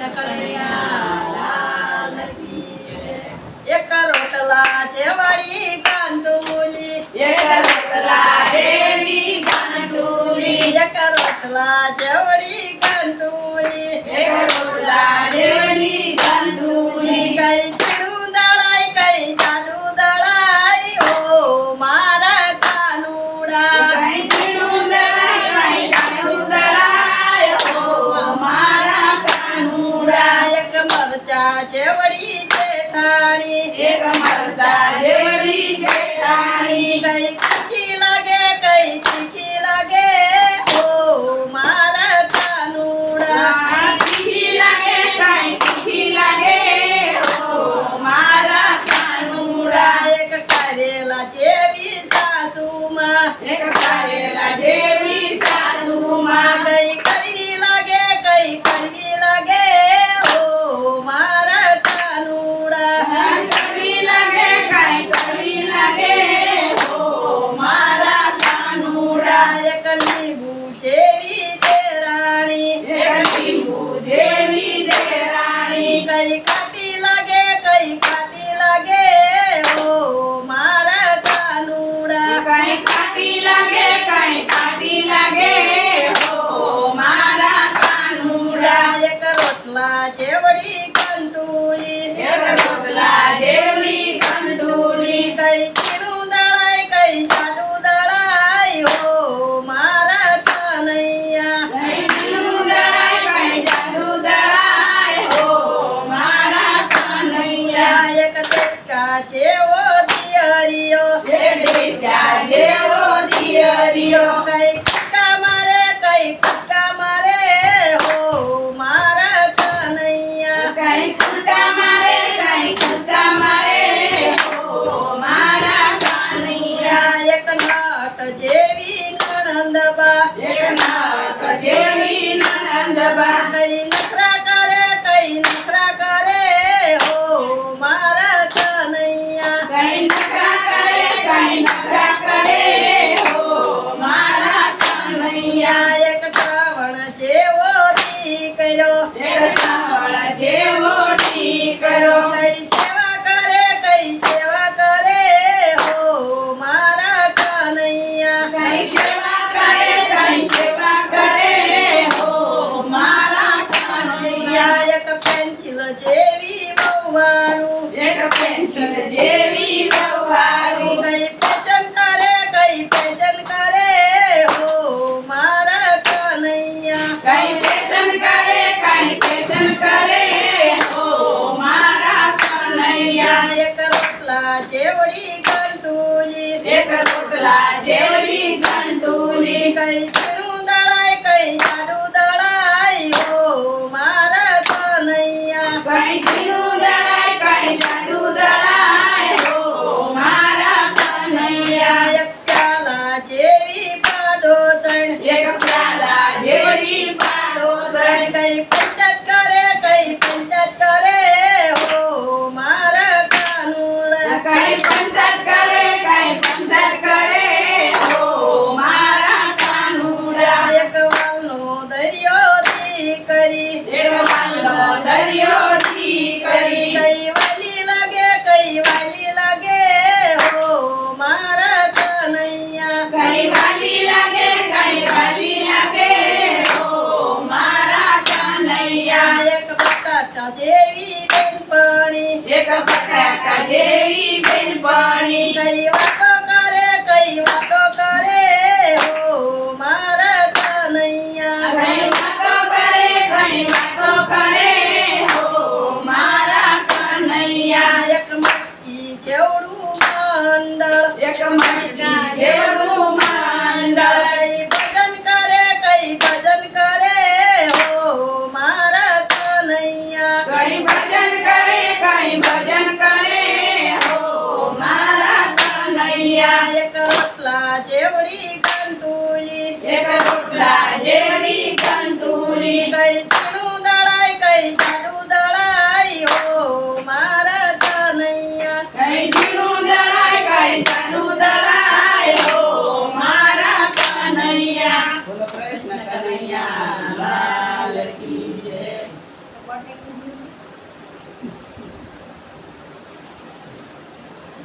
કૃષ્ણ કનૈયા. એક રોટલા જેવડી કાંટુલી એક રોટલા જેવી ગાંઠુલી એક રોટલા કાંટુલી મરચા જેવડી જેઠાણી એક મરસા જેવી જેઠાણી કઈ તીખી લાગે કઈ તીખી લાગે ઓ મારા કાનુડા તીખી લાગે કઈ તીખી લાગે ઓ મારા કાનુડા એક કરેલા જેવી સાસુમાં એક કરેલા જેવી સાસુમાં કઈ કડવી લાગે કઈ કડવી કઈ કાટી લાગે કઈ કાટી લાગે? ઓ મારા કાનુડા. કઈ કાટી લાગે કઈ કાટી લાગે? ઓ મારા કાનુડા. એક રોટલા જેવડી જેવો દિયરિયો જેવો દિયરિયો કઈ કક્કા મારે કઈ કક્કા મારે? કનૈયા. કઈ ખુશકા મારે કઈ મારે? કનૈયા. એક નટ જેવી નણંદબા એક નાક જેવી નણંદબા કઈ જેવી બહુવાનું એક પેન્સિલ જેવી બહુવારી કઈ પેશન કરે કઈ પેશન કરે? ઓ મારા કનૈયા. કઈ પેશન કરે કઈ પેશન કરે? મારા કનૈયા. એક રોટલા જેવડી કંટુલી એક રોટલા જેવડી ગંટુલી કઈ દળાય કઈ જાડુ દળાય મારા કનૈયા કઈ જીનું દળાય કઈ જાડુ દળાય ઓ મારા કનૈયા એક પ્યાલા જેવી પાડોસણ એક પ્યાલા જેવડી પાડોસણ કઈ પંચાયત કરે કઈ પંચાયત કરે ઓ મારા કાનુડા કઈ પંચાયત કરે કઈ પંચાયત કરે ઓ મારા કાનુડા એક વાલનો દરિયો દીકરી એક વાલો દરિયો ઠી કરી કઈ વાલી લાગે કઈ વાલી લાગે ઓ મારા કનૈયા કઈ વાલી લાગે કઈ વાલી લાગે ઓ મારા કનૈયા એક બટાટા જેવી બેનપણી એક બટાકા જેવી બેનપણી કઈ વાતો કરે કઈ વાતો એક રોટલા જેવડી કંટુલી એક રોટલા જેવડી કંટુલી કઈ ચીણું દળાય કઈ જાડુ દળાય હો મારા કનૈયા કઈ જીનું દળાય કઈ જાડુ દળાય હો મારા કનૈયા બોલો કૃષ્ણ કનૈયા લાલ કી જય.